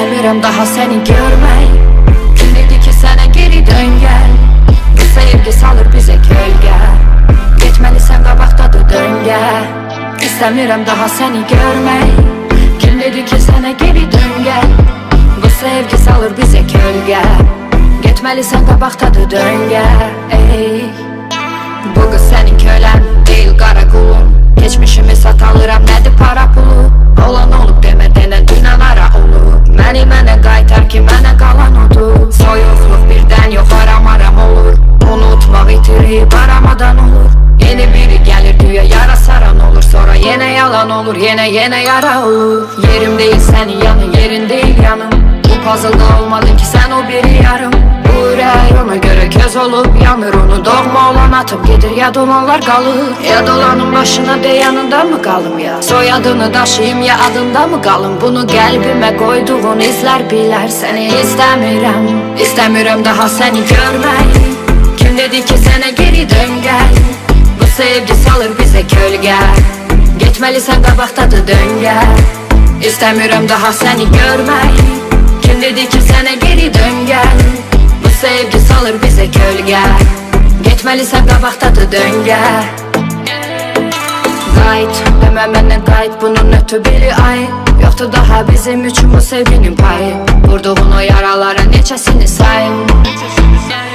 İstemiyorum daha seni görmeyi Kim dedi ki sana geri dön gel. Bu sevgi salır bize gölge Geçmelisən qabaqdadır döngə İstemiyorum daha seni görmeyi Kim dedi ki sana geri dön gel? Bu sevgi salır bize gölge Getməlisən qabaqdadır döngə Ey Bu qız sənin kölən yalan olur yenə yenə yara olur. Yerim deyil sənin yanın yerin deyil yanım. Bu puzzle'da olmadın ki sen o biri yarım. Bu ürək ona göre köz olup yanır. Onu doğma olan atıp gedir ya dumanlar kalır. Ya dolanın başına de yanında mı kalım ya? Soyadını daşıyım ya adında mı kalım? Bunu kalbime koyduğun izler biler. Seni istemiyorum İstemiyorum daha seni görmeyi. Kim dedi ki sana geri dön gel. Bu sevgi salır bize gölge Geçmelisən qabaqdadır döngə İstemiyorum daha seni görmeyi Kim dedi ki sana geri dön gel? Bu sevgi salır bize gölge Geçmelisən qabaqdadır döngə Qayıt, demə məndən qayıt Bunun ötü biri ay. Yoxdur daha bizim üçün bu sevginin payı. Vurduğun o yaralara neçəsini sayım Bəlkə də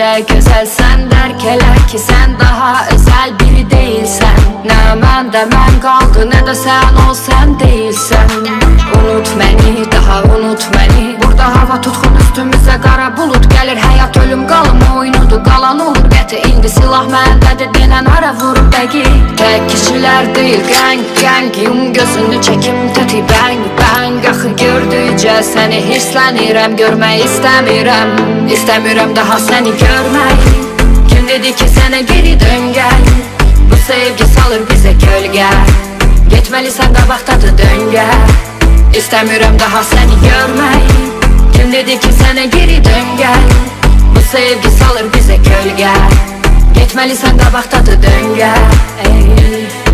sən dərk elə ki sən daha özəl biri deyilsən Nə mən də mən qaldı nə də sən ol sən deyilsən Unut məni daha unut məni Burada hava tutqun üstümüzə qara bulut gəlir Həyat ölüm qalım oyunudur qalan olur Qəti indi silah məndədir denən ara vurub dəqi Tək kişilər deyil qəng qəng Yum gözünü çəkim təti bəng gördükcə səni hirslənirəm Görmək istəmirəm İstəmirəm daha səni görmək Kim dedi ki sənə geri dön gəl Bu sevgi salır bizə gölgə Getməlisən qabaqdadır döngə İstəmirəm daha səni görmək Kim dedi ki sənə geri dön gəl Bu sevgi salır bizə gölgə Getməlisən qabaqdadır döngə Ey.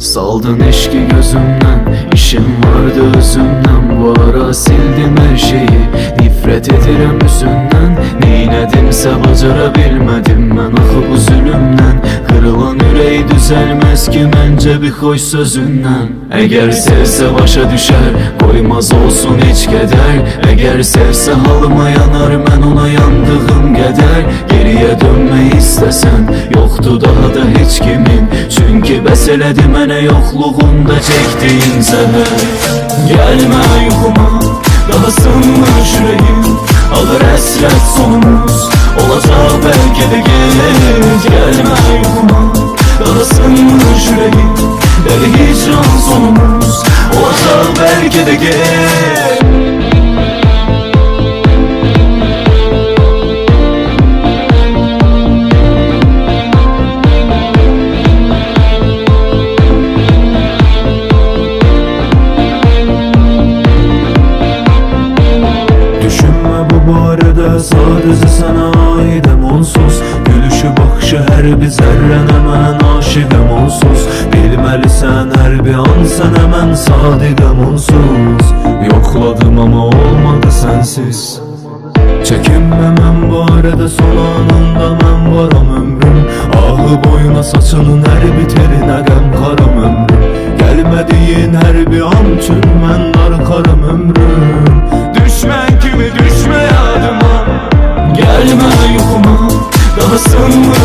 Saldın eşki gözümden işim vardı özümden. Bu ara sildim her şeyi Nifret ederim yüzünden. Neynedimse bacarabilmedim ben Axı bu zulümden. Kırılan yüreği düzelmez ki Bence bir hoş sözünden. Eğer sevse başa düşer Koymaz olsun hiç keder. Eğer sevse halıma yanar Ben ona yandığım keder. Geriye dönmeyi istesen Yoktu da Çünkü beseledi mene yokluğunda çektiğin zehir Gelme yuhuma Daha sınmış yüreğim? Alır esret sonumuz Olacak belki de geç Gelme yuhuma Daha sınmış yüreğim? Deli hicran sonumuz Olacak belki de geç bu barədə sadəcə sənə aidəm onsuz. Gülüşü baxışı hər bir zərrənə mən aşiqəm onsuz. Bilməlisən hər bir an sənə mən sadiqəm onsuz. Yoxladım amma olmadı sənsiz Çəkinmə mən bu arada son anında mən varam ömrüm. Ahı boyuna saçının hər biterinə qəm qaram ömrüm When